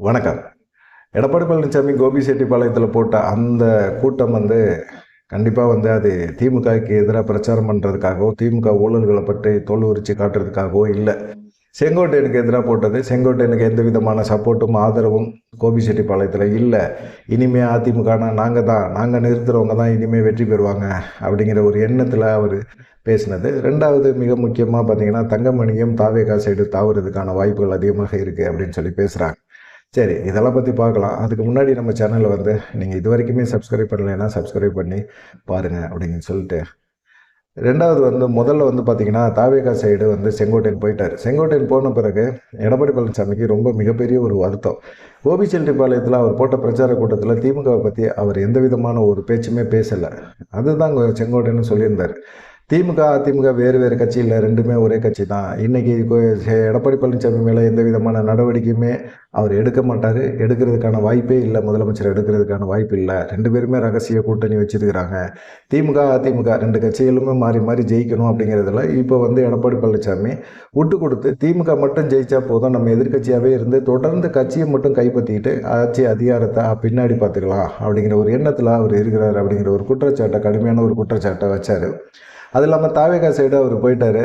வணக்கம். எடப்பாடி பழனிசாமி கோபிசெட்டிப்பாளையத்தில் போட்ட அந்த கூட்டம் வந்து கண்டிப்பாக வந்து அது திமுகவுக்கு எதிராக பிரச்சாரம் பண்ணுறதுக்காகவோ திமுக ஊழல்களை பற்றி தோல் உரிச்சு காட்டுறதுக்காகவோ இல்லை. செங்கோட்டையனுக்கு எதிராக போட்டது செங்கோட்டையனுக்கு எந்த விதமான சப்போர்ட்டும் ஆதரவும் கோபி செட்டிப்பாளையத்தில் இல்லை இனிமேல் அதிமுகனா நாங்கள் தான் நாங்கள் நிறுத்துகிறவங்க தான் இனிமேல் வெற்றி பெறுவாங்க அப்படிங்கிற ஒரு எண்ணத்தில் அவர் பேசினது. ரெண்டாவது மிக முக்கியமாக பார்த்தீங்கன்னா தங்கமணியும் தாவேகா சைடு தாவுறதுக்கான வாய்ப்புகள் அதிகமாக இருக்குது அப்படின்னு சொல்லி பேசுகிறாங்க சரி இதெல்லாம் பற்றி பார்க்கலாம். அதுக்கு முன்னாடி நம்ம சேனலில் வந்து நீங்கள் இது வரைக்குமே சப்ஸ்கிரைப் பண்ணலைன்னா சப்ஸ்கிரைப் பண்ணி பாருங்கள் அப்படின்னு சொல்லிட்டு. ரெண்டாவது வந்து முதல்ல வந்து பார்த்திங்கன்னா தாவேகா சைடு வந்து செங்கோட்டையன் போயிட்டார். செங்கோட்டையன் போன பிறகு எடப்பாடி பழனிசாமிக்கு ரொம்ப மிகப்பெரிய ஒரு வருத்தம். கோபிச்செல்லிப்பாளையத்தில் அவர் போட்ட பிரச்சார கூட்டத்தில் திமுகவை பற்றி அவர் எந்த விதமான ஒரு பேச்சுமே பேசலை. அதுதான் அங்க செங்கோட்டையன் சொல்லியிருந்தார். திமுக அதிமுக வேறு வேறு கட்சி இல்லை ரெண்டுமே ஒரே கட்சி தான் இன்றைக்கி எடப்பாடி பழனிசாமி மேலே எந்த விதமான நடவடிக்கையுமே அவர் எடுக்க மாட்டார். எடுக்கிறதுக்கான வாய்ப்பே இல்லை. முதலமைச்சர் எடுக்கிறதுக்கான வாய்ப்பு இல்லை. ரெண்டு பேருமே ரகசிய கூட்டணி வச்சிருக்கிறாங்க. திமுக அதிமுக ரெண்டு கட்சிகளுமே மாறி மாறி ஜெயிக்கணும் அப்படிங்கிறதுல இப்போ வந்து எடப்பாடி பழனிசாமி விட்டு கொடுத்து திமுக மட்டும் ஜெயித்தா போதும். நம்ம எதிர்க்கட்சியாகவே இருந்து தொடர்ந்து கட்சியை மட்டும் கைப்பற்றிக்கிட்டு ஆட்சி அதிகாரத்தை பின்னாடி பார்த்துக்கலாம் அப்படிங்கிற ஒரு எண்ணத்தில் அவர் இருக்கிறார் அப்படிங்கிற ஒரு குற்றச்சாட்டை கடுமையான ஒரு குற்றச்சாட்டை வச்சார். அது இல்லாமல் தாவேகா சைடு அவர் போயிட்டார்.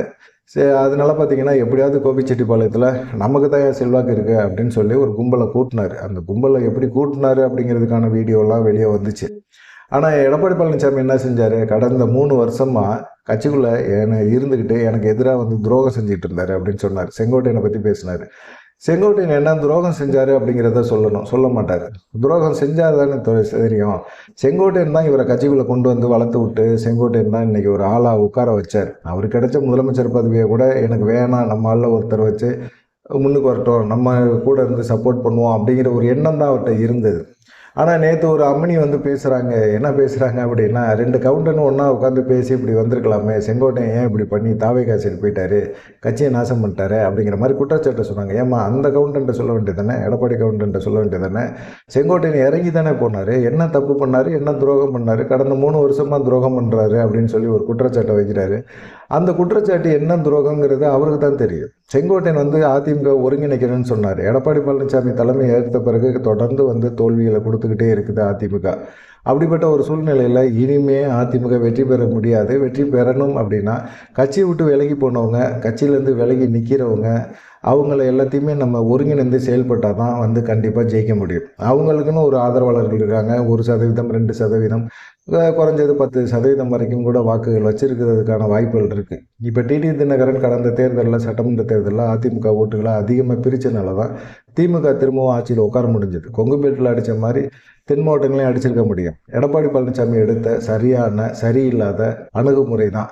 சரி அதனால பார்த்தீங்கன்னா எப்படியாவது கோபிச்செட்டிப்பாளையத்தில் நமக்கு தான் செல்வாக்கு இருக்குது அப்படின்னு சொல்லி ஒரு கும்பலை கூட்டினார். அந்த கும்பலை எப்படி கூட்டினாரு அப்படிங்கிறதுக்கான வீடியோலாம் வெளியே வந்துச்சு. ஆனால் எடப்பாடி பழனிசாமி என்ன செஞ்சார்? கடந்த மூணு வருஷமாக கட்சிக்குள்ளே என்னை இருந்துக்கிட்டு எனக்கு எதிராக வந்து துரோகம் செஞ்சுட்டு இருந்தார் அப்படின்னு சொன்னார். செங்கோட்டையனை பற்றி பேசினார். செங்கோட்டையன் என்ன துரோகம் செஞ்சார் அப்படிங்கிறத சொல்லணும். சொல்ல மாட்டார். துரோகம் செஞ்சார் தானே தெரியும். செங்கோட்டையன் தான் இவரை கட்சிக்குள்ளே கொண்டு வந்து வளர்த்து விட்டு செங்கோட்டையன் தான் இன்றைக்கி ஒரு ஆளாக உட்கார வச்சார். அவர் கிடைச்ச முதலமைச்சர் பதவியை கூட எனக்கு வேணாம் நம்ம ஆளில் ஒருத்தர் வச்சு முன்னுக்கு வரட்டும். நம்ம கூட இருந்து சப்போர்ட் பண்ணுவோம் அப்படிங்கிற ஒரு எண்ணம் தான் அவர்கிட்ட இருந்தது. ஆனால் நேற்று ஒரு அம்மனி வந்து பேசுகிறாங்க என்ன பேசுகிறாங்க அப்படின்னா ரெண்டு கவுண்டனும் ஒன்றா உட்காந்து பேசி இப்படி வந்திருக்கலாமே செங்கோட்டையன் ஏன் இப்படி பண்ணி தாவே காசிட்டு போயிட்டாரு கட்சியை நாசம் பண்ணிட்டாரு? அப்படிங்கிற மாதிரி குற்றச்சாட்டை சொன்னாங்க. ஏமா அந்த கவுண்டன்ட்ட சொல்ல வேண்டியது தானே எடப்பாடி கவுண்டன்ட்ட சொல்ல வேண்டியது தானே செங்கோட்டையன் இறங்கி தானே போனார்? என்ன தப்பு பண்ணார்? என்ன துரோகம் பண்ணார்? கடந்த மூணு வருஷமாக துரோகம் பண்ணுறாரு அப்படின்னு சொல்லி ஒரு குற்றச்சாட்டை வைக்கிறாரு. அந்த குற்றச்சாட்டு என்ன துரோகங்கிறது அவருக்கு தான் தெரியும் செங்கோட்டையன் வந்து அதிமுக ஒருங்கிணைக்கிறேன்னு சொன்னார். எடப்பாடி பழனிசாமி தலைமை ஏற்ற பிறகு தொடர்ந்து வந்து தோல்விகளை கொடுத்துக்கிட்டே இருக்குது அதிமுக. அப்படிப்பட்ட ஒரு சூழ்நிலையில் இனிமே அதிமுக வெற்றி பெற முடியாது. வெற்றி பெறணும் அப்படின்னா கட்சியை விட்டு விலகி போனவங்க கட்சியிலேருந்து விலகி நிற்கிறவங்க அவங்கள எல்லாத்தையுமே நம்ம ஒருங்கிணைந்து செயல்பட்டால் தான் வந்து கண்டிப்பாக ஜெயிக்க முடியும். அவங்களுக்குன்னு ஒரு ஆதரவாளர்கள் இருக்காங்க. ஒரு சதவீதம் ரெண்டு சதவீதம் குறைஞ்சது பத்து சதவீதம் வரைக்கும் கூட வாக்குகள் வச்சிருக்கிறதுக்கான வாய்ப்புகள் இருக்குது இப்போ டிடி தினகரன் கடந்த தேர்தலில் சட்டமன்ற தேர்தலில் அதிமுக ஓட்டுகளை அதிகமாக பிரித்தனால தான் திமுக திரும்பவும் ஆட்சியில் உட்கார முடிஞ்சது. கொங்குபேட்டில் அடித்த மாதிரி தென் மாவட்டங்களையும் அடிச்சிருக்க முடியும். எடப்பாடி பழனிசாமி எடுத்த சரியான சரியில்லாத அணுகுமுறை தான்.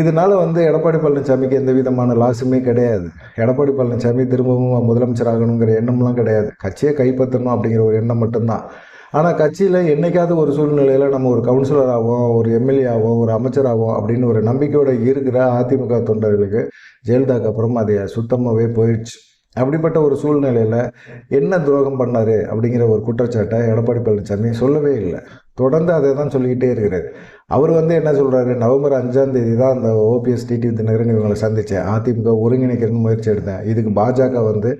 இதனால் வந்து எடப்பாடி பழனிசாமிக்கு எந்த விதமான லாஸுமே கிடையாது. எடப்பாடி பழனிசாமி திரும்பவும் முதலமைச்சர் ஆகணுங்கிற எண்ணம்லாம் கிடையாது. கட்சியை கைப்பற்றணும் அப்படிங்கிற ஒரு எண்ணம் மட்டும்தான். ஆனால் கட்சியில் என்றைக்காவது ஒரு சூழ்நிலையில் நம்ம ஒரு கவுன்சிலராகவும் ஒரு எம்எல்ஏ ஒரு அமைச்சராகவும் அப்படின்னு ஒரு நம்பிக்கையோடு இருக்கிற அதிமுக தொண்டர்களுக்கு ஜெயலலிதாக்கு அப்புறம் அது சுத்தமாகவே போயிடுச்சு. அப்படிப்பட்ட ஒரு சூழ்நிலையில் என்ன துரோகம் பண்ணார் அப்படிங்கிற ஒரு குற்றச்சாட்டை எடப்பாடி பழனிசாமி சொல்லவே இல்லை. தொடர்ந்து அதை தான் சொல்லிக்கிட்டே இருக்கிறார். அவர் வந்து என்ன சொல்கிறாரு நவம்பர் அஞ்சாம் தேதி தான் அந்த ஓபிஎஸ் டிடி தினகரன் இவங்களை சந்தித்தேன் அதிமுக ஒருங்கிணைக்கிறதுன்னு முயற்சி எடுத்தேன். இதுக்கு பாஜக வந்து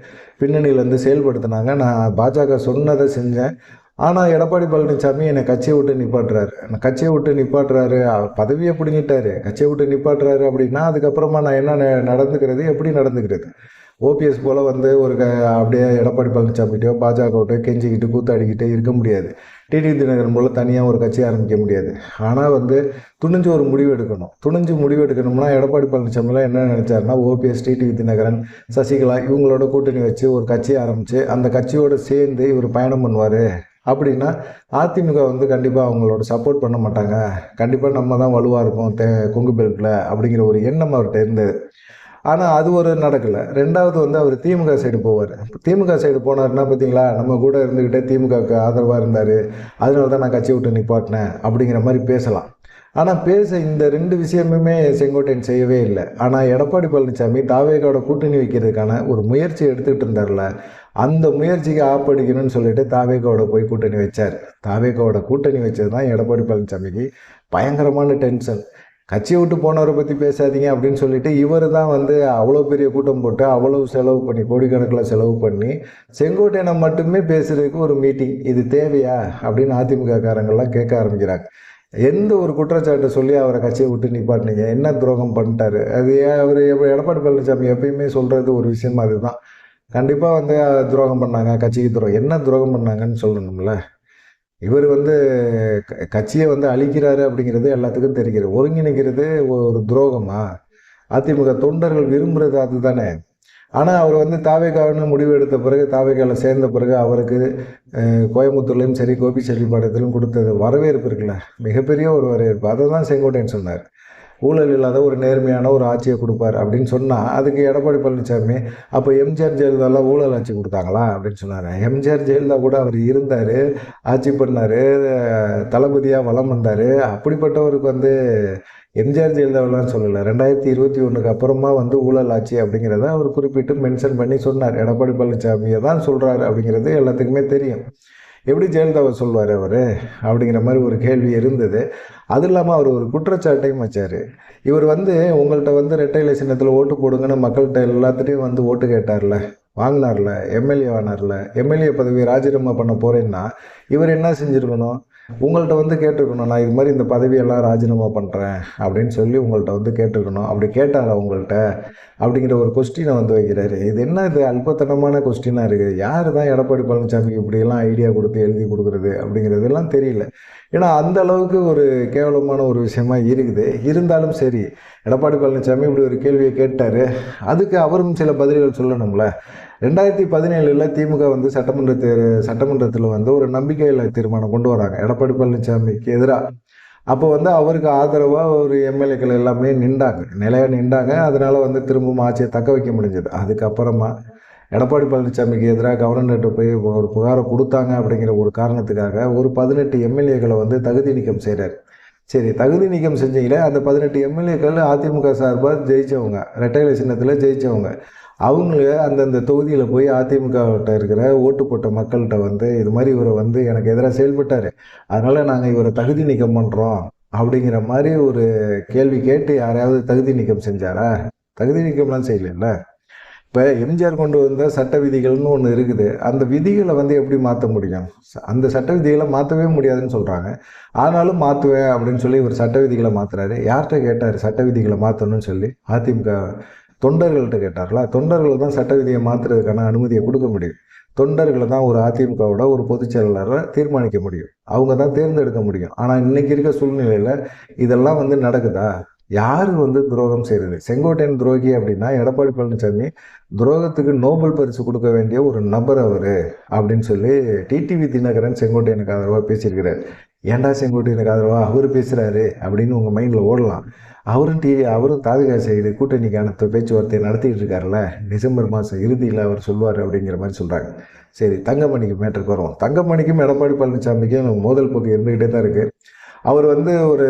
பின்னணியிலேருந்து செயல்படுத்தினாங்க. நான் பாஜக சொன்னதை செஞ்சேன். ஆனால் எடப்பாடி பழனிசாமி என்னை கட்சியை விட்டு நிப்பாட்டுறாரு. என்னை கட்சியை விட்டு நிப்பாட்டுறாரு. பதவியை பிடிங்கிட்டாரு. கட்சியை விட்டு நிப்பாட்டுறாரு அப்படின்னா அதுக்கப்புறமா நான் என்ன நடந்துக்கிறது? எப்படி நடந்துக்கிறது? ஓபிஎஸ் போல் வந்து ஒரு க அப்படியே எடப்பாடி பழனிசாமிகிட்டயோ பாஜகவிட்டோ கெஞ்சிக்கிட்டு கூத்தாடிக்கிட்டே இருக்க முடியாது. டிடி தினகரன் போல் தனியாக ஒரு கட்சி ஆரம்பிக்க முடியாது. ஆனால் வந்து துணிஞ்சு ஒரு முடிவு எடுக்கணும். துணிஞ்சு முடிவு எடுக்கணும்னா எடப்பாடி பழனிசாமிலாம் என்ன நினச்சாருன்னா ஓபிஎஸ் டிடி தினகரன் சசிகலா இவங்களோட கூட்டணி வச்சு ஒரு கட்சி ஆரம்பித்து அந்த கட்சியோடு சேர்ந்து இவர் பயணம் பண்ணுவார். அப்படின்னா அதிமுக வந்து கண்டிப்பாக அவங்களோட சப்போர்ட் பண்ண மாட்டாங்க. கண்டிப்பாக நம்ம தான் வலுவாக இருப்போம் தே கொங்கு பெல்ட்டில் அப்படிங்கிற ஒரு எண்ணம் அவர்கிட்ட இருந்தது. ஆனால் அது ஒரு நடக்கலை. ரெண்டாவது வந்து அவர் திமுக சைடு போவார். திமுக சைடு போனார்னா பார்த்தீங்களா நம்ம கூட இருந்துக்கிட்டே திமுகவுக்கு ஆதரவாக இருந்தார். அதனால தான் நான் கட்சி விட்டு நிப்பாட்டினேன் அப்படிங்கிற மாதிரி பேசலாம். ஆனால் பேச இந்த ரெண்டு விஷயமுமே செங்கோட்டையன் செய்யவே இல்லை. ஆனால் எடப்பாடி பழனிசாமி தாவேகாவோட கூட்டணி வைக்கிறதுக்கான ஒரு முயற்சி எடுத்துக்கிட்டு இருந்தார்ல அந்த முயற்சிக்கு ஆப்படிக்கணும்னு சொல்லிட்டு தாவேகாவோட போய் கூட்டணி வச்சார். தாவேகாவோட கூட்டணி வச்சது தான் எடப்பாடி பழனிசாமிக்கு பயங்கரமான டென்ஷன் கட்சியை விட்டு போனவரை பற்றி பேசாதீங்க அப்படின்னு சொல்லிட்டு இவர் தான் வந்து அவ்வளோ பெரிய கூட்டம் போட்டு அவ்வளோ செலவு பண்ணி கோடிக்கணக்கில் செலவு பண்ணி செங்கோட்டையனை மட்டுமே பேசுகிறதுக்கு ஒரு மீட்டிங் இது தேவையா? அப்படின்னு அதிமுக காரங்கள்லாம் கேட்க ஆரம்பிக்கிறாங்க. எந்த ஒரு குற்றச்சாட்டை சொல்லி அவரை கட்சியை விட்டு நிப்பாட்டினீங்க? என்ன துரோகம் பண்ணிட்டாரு? அது அவர் எடப்பாடி பழனிசாமி எப்பயுமே சொல்கிறது ஒரு விஷயம் அதுதான். கண்டிப்பாக வந்து துரோகம் பண்ணாங்க கட்சிக்கு துரோகம் என்ன துரோகம் பண்ணாங்கன்னு சொல்லணும்ல? இவர் வந்து க- கட்சியை வந்து அழிக்கிறாரு அப்படிங்கிறது எல்லாத்துக்கும் தெரிகிறது. ஒருங்கிணைக்கிறது ஒரு துரோகமா? அதிமுக தொண்டர்கள் விரும்புகிறது அதுதானே. ஆனால் அவர் வந்து தாவேக்காவின்னு முடிவு எடுத்த பிறகு தாவேக்காவில் சேர்ந்த பிறகு அவருக்கு கோயம்புத்தூர்லேயும் சரி கோபிச்செட்டிப்பாளையத்திலும் கொடுத்தது வரவேற்பு இருக்குல்ல? மிகப்பெரிய ஒரு வரவேற்பு. அதை தான் செங்கோட்டையன் சொன்னார். ஊழல் இல்லாத ஒரு நேர்மையான ஒரு ஆட்சியை கொடுப்பார் அப்படின்னு சொன்னால் அதுக்கு எடப்பாடி பழனிசாமி அப்போ எம்ஜிஆர் ஜெயலலிதாலாம் ஊழல் ஆட்சி கொடுத்தாங்களா அப்படின்னு சொன்னார். எம்ஜிஆர் ஜெயலலிதா கூட அவர் இருந்தார் ஆட்சி பண்ணார் தளபதியாக வளம் வந்தார். அப்படிப்பட்டவருக்கு வந்து எம்ஜிஆர் ஜெயலலிதாவெல்லாம் சொல்லலை. ரெண்டாயிரத்தி இருபத்தி ஒன்றுக்கு அப்புறமா வந்து ஊழல் ஆட்சி அப்படிங்கிறத அவர் குறிப்பிட்டு மென்ஷன் பண்ணி சொன்னார். எடப்பாடி பழனிசாமியை தான் சொல்கிறாரு அப்படிங்கிறது எல்லாத்துக்குமே தெரியும். எப்படி ஜெயலலிதாவை சொல்வார் அவர்? அப்படிங்கிற மாதிரி ஒரு கேள்வி இருந்தது. அது இல்லாமல் அவர் ஒரு குற்றச்சாட்டையும் வச்சார். இவர் வந்து உங்கள்கிட்ட வந்து ரெட்டையிலை சின்னத்தில் ஓட்டு போடுங்கன்னு மக்கள்கிட்ட எல்லாத்துட்டையும் வந்து ஓட்டு கேட்டார்ல. வாங்கினார்ல. எம்எல்ஏ ஆனார்ல. எம்எல்ஏ பதவி ராஜினாமா பண்ண போகிறேன்னா இவர் என்ன செஞ்சுருக்கணும்? உங்கள்கிட்ட வந்து கேட்டிருக்கணும் நான் இது மாதிரி இந்த பதவியெல்லாம் ராஜினாமா பண்ணுறேன் அப்படின்னு சொல்லி உங்கள்கிட்ட வந்து கேட்டிருக்கணும். அப்படி கேட்டாரா உங்கள்கிட்ட அப்படிங்கிற ஒரு கொஸ்டினை வந்து வைக்கிறாரு. இது என்ன இது அல்பத்தனமான கொஸ்டினாக இருக்குது? யார் தான் எடப்பாடி பழனிசாமிக்கு இப்படியெல்லாம் ஐடியா கொடுத்து எழுதி கொடுக்குறது அப்படிங்கிறதெல்லாம் தெரியல. ஏன்னா அந்த அளவுக்கு ஒரு கேவலமான ஒரு விஷயமா இருக்குது. இருந்தாலும் சரி எடப்பாடி பழனிசாமி இப்படி ஒரு கேள்வியை கேட்டார். அதுக்கு அவரும் சில பதில்கள் சொல்லணும்ல. ரெண்டாயிரத்தி பதினேழில் திமுக வந்து சட்டமன்ற தேர் சட்டமன்றத்தில் வந்து ஒரு நம்பிக்கையில்லா தீர்மானம் கொண்டு வராங்க. எடப்பாடி பழனிசாமிக்கு எதிராக அப்போ வந்து அவருக்கு ஆதரவாக ஒரு எம்எல்ஏக்கள் எல்லாமே நின்றாங்க. நிலையாக நின்றாங்க. அதனால வந்து திரும்பவும் ஆட்சியை தக்க வைக்க முடிஞ்சது. அதுக்கப்புறமா எடப்பாடி பழனிசாமிக்கு எதிராக கவர்னர்கிட்ட போய் ஒரு புகாரை கொடுத்தாங்க அப்படிங்கிற ஒரு காரணத்துக்காக ஒரு பதினெட்டு எம்எல்ஏக்களை வந்து தகுதி நீக்கம் செய்கிறார் சரி தகுதி நீக்கம் செஞ்சீங்களே அந்த பதினெட்டு எம்எல்ஏக்கள் அதிமுக சார்பாக ஜெயிச்சவங்க. ரெட்டையிலை சின்னத்தில் ஜெயிச்சவங்க. அவங்க அந்தந்த தொகுதியில் போய் அதிமுகவிட்ட இருக்கிற ஓட்டு போட்ட மக்கள்கிட்ட வந்து இது மாதிரி இவரை வந்து எனக்கு எதிராக செயல்பட்டார். அதனால் நாங்கள் இவரை தகுதி நீக்கம் பண்ணுறோம் அப்படிங்கிற மாதிரி ஒரு கேள்வி கேட்டு யாரையாவது தகுதி நீக்கம் செஞ்சாரா? தகுதி நீக்கம்லாம் செய்யலைல்ல. இப்போ எம்ஜிஆர் கொண்டு வந்த சட்ட விதிகள்னு ஒன்று இருக்குது. அந்த விதிகளை வந்து எப்படி மாற்ற முடியும்? அந்த சட்ட விதிகளை மாற்றவே முடியாதுன்னு சொல்கிறாங்க ஆனாலும் மாற்றுவேன் அப்படின்னு சொல்லி ஒரு சட்ட விதிகளை மாற்றுறாரு யார்கிட்ட கேட்டார் சட்ட விதிகளை மாற்றணும்னு சொல்லி? அதிமுக தொண்டர்கள்ட்ட கேட்டார்களா? தொண்டர்கள் தான் சட்ட விதியை மாற்றுறதுக்கான அனுமதியை கொடுக்க முடியும். தொண்டர்களை தான் ஒரு அதிமுகவோட ஒரு பொதுச் செயலாளரை தீர்மானிக்க முடியும். அவங்க தான் தேர்ந்தெடுக்க முடியும். ஆனால் இன்னைக்கு இருக்க சூழ்நிலையில் இதெல்லாம் வந்து நடக்குதா? யார் வந்து துரோகம் செய்கிறது செங்கோட்டையன் துரோகி அப்படின்னா எடப்பாடி பழனிசாமி துரோகத்துக்கு நோபல் பரிசு கொடுக்க வேண்டிய ஒரு நபர் அவர் அப்படின்னு சொல்லி டிடிவி தினகரன் செங்கோட்டையனுக்கு ஆதரவாக பேசியிருக்கிறார். ஏன்டா செங்கோட்டையனுக்கு ஆதரவாக அவர் பேசுகிறாரு அப்படின்னு உங்கள் மைண்டில் ஓடலாம். அவரும் டி அவரும் தாவிகா செய்து கூட்டணிக்கான பேச்சுவார்த்தை நடத்திட்டு இருக்காருல்ல? டிசம்பர் மாதம் இறுதியில் அவர் சொல்வார் அப்படிங்கிற மாதிரி சொல்கிறாங்க சரி தங்கமணிக்கு மேட்டருக்கு வரும் தங்கமணிக்கும் எடப்பாடி பழனிசாமிக்கும் மோதல் போக்கு இருந்துக்கிட்டே தான் இருக்குது அவர் வந்து ஒரு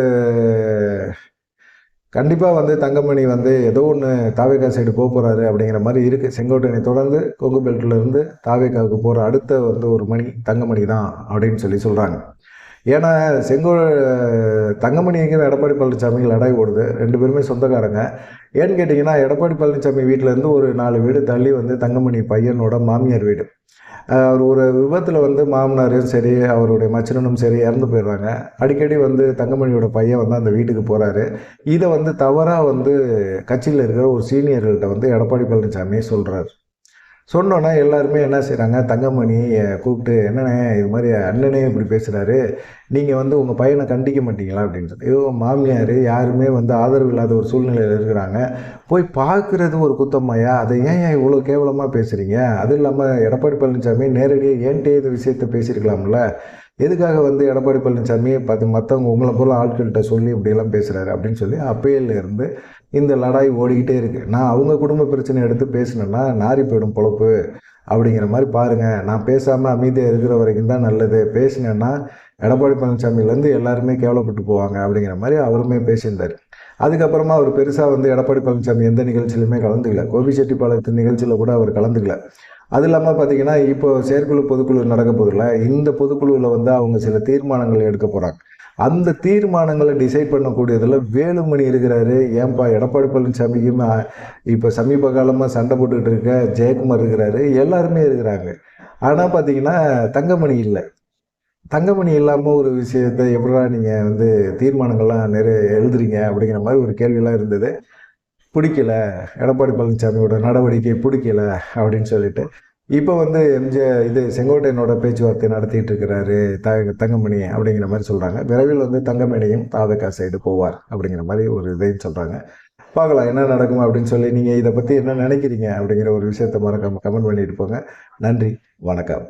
கண்டிப்பாக வந்து தங்கமணி வந்து ஏதோ ஒன்று தாவேக்கா சைடு போக போகிறாரு அப்படிங்கிற மாதிரி இருக்குது செங்கோட்டையனை தொடர்ந்து கொங்கு பெல்ட்ல இருந்து தாவேக்காவுக்கு போகிற அடுத்த வந்து ஒரு மணி தங்கமணி தான் அப்படின்னு சொல்லி சொல்கிறாங்க ஏன்னா செங்கோ தங்கமணிங்கிற எடப்பாடி பழனிசாமிக்கு லடாய் ஓடுது ரெண்டு பேருமே சொந்தக்காரங்க. ஏன்னு கேட்டிங்கன்னா எடப்பாடி பழனிசாமி வீட்டிலேருந்து ஒரு நாலு வீடு தள்ளி வந்து தங்கமணி பையனோட மாமியார் வீடு. அவர் ஒரு விபத்தில் வந்து மாமனாரும் சரி அவருடைய மச்சனனும் சரி இறந்து போயிடுறாங்க. அடிக்கடி வந்து தங்கமணியோட பையன் வந்து அந்த வீட்டுக்கு போகிறாரு இதை வந்து தவறாக வந்து கட்சியில் இருக்கிற ஒரு சீனியர்கள்ட்ட வந்து எடப்பாடி பழனிசாமி சொல்கிறார் சொன்னோன்னா எல்லாருமே என்ன செய்கிறாங்க தங்கமணி கூப்பிட்டு என்னண்ணே இது மாதிரி அண்ணனே இப்படி பேசுகிறாரு நீங்கள் வந்து உங்கள் பையனை கண்டிக்க மாட்டீங்களா? அப்படின்னு சொல்லி. ஐயோ மாமியார் யாருமே வந்து ஆதரவு இல்லாத ஒரு சூழ்நிலையில் இருக்கிறாங்க. போய் பார்க்குறது ஒரு குத்தம்மையா? அதை ஏன் ஏன் இவ்வளோ கேவலமாக பேசுகிறீங்க அதுவும் இல்லாமல் எடப்பாடி பழனிசாமி நேரடியாக ஏன்ட்டே இந்த விஷயத்த பேசியிருக்கலாம்ல? எதுக்காக வந்து எடப்பாடி பழனிசாமி பார்த்து மற்றவங்க உங்களை போல் ஆட்கள்கிட்ட சொல்லி இப்படியெல்லாம் பேசுகிறாரு அப்படின்னு சொல்லி அப்பையிலேருந்து இந்த லடாய் ஓடிக்கிட்டே இருக்குது நான் அவங்க குடும்ப பிரச்சனை எடுத்து பேசினேன்னா நாரி போயிடும் பொழப்பு. அப்படிங்கிற மாதிரி பாருங்கள் நான் பேசாமல் அமைதியாக இருக்கிற வரைக்கும் தான் நல்லது. பேசினேன்னா எடப்பாடி பழனிசாமியிலேருந்து எல்லாருமே கேவலப்பட்டு போவாங்க அப்படிங்கிற மாதிரி அவருமே பேசியிருந்தார். அதுக்கப்புறமா அவர் பெருசாக வந்து எடப்பாடி பழனிசாமி எந்த நிகழ்ச்சியிலுமே கலந்துக்கல. கோபிச்செட்டிப்பாளையத்து நிகழ்ச்சியில் கூட அவர் கலந்துக்கல. அது இல்லாமல் பார்த்தீங்கன்னா இப்போ செயற்குழு பொதுக்குழு நடக்க போதில்ல இந்த பொதுக்குழுவில் வந்து அவங்க சில தீர்மானங்கள் எடுக்க போகிறாங்க அந்த தீர்மானங்களை டிசைட் பண்ணக்கூடியதில் வேலுமணி இருக்கிறாரு. ஏன்பா எடப்பாடி பழனிசாமிக்கும் இப்போ சமீப காலமாக சண்டை போட்டுக்கிட்டு இருக்க ஜெயக்குமார் இருக்கிறாரு. எல்லாருமே இருக்கிறாங்க. ஆனால் பார்த்தீங்கன்னா தங்கமணி இல்லை. தங்கமணி இல்லாமல் ஒரு விஷயத்தை எப்படா நீங்கள் வந்து தீர்மானங்கள்லாம் நிறைய எழுதுறீங்க அப்படிங்கிற மாதிரி ஒரு கேள்வியெல்லாம் இருந்தது. பிடிக்கல. எடப்பாடி பழனிசாமியோட நடவடிக்கை பிடிக்கல அப்படின்னு சொல்லிட்டு. இப்போ வந்து எம்ஜே இது செங்கோட்டையனோட பேச்சுவார்த்தை நடத்திட்டு இருக்கிறாரு த தங்கமணி அப்படிங்கிற மாதிரி சொல்கிறாங்க விரைவில் வந்து தங்கமணியும் தாவக்கா சைடு போவார் அப்படிங்கிற மாதிரி ஒரு இதையும் சொல்கிறாங்க பார்க்கலாம் என்ன நடக்கும் அப்படின்னு சொல்லி நீங்கள் இதை பற்றி என்ன நினைக்கிறீங்க அப்படிங்கிற ஒரு விஷயத்த மறக்காமல் கமெண்ட் பண்ணிட்டு போங்க. நன்றி வணக்கம்.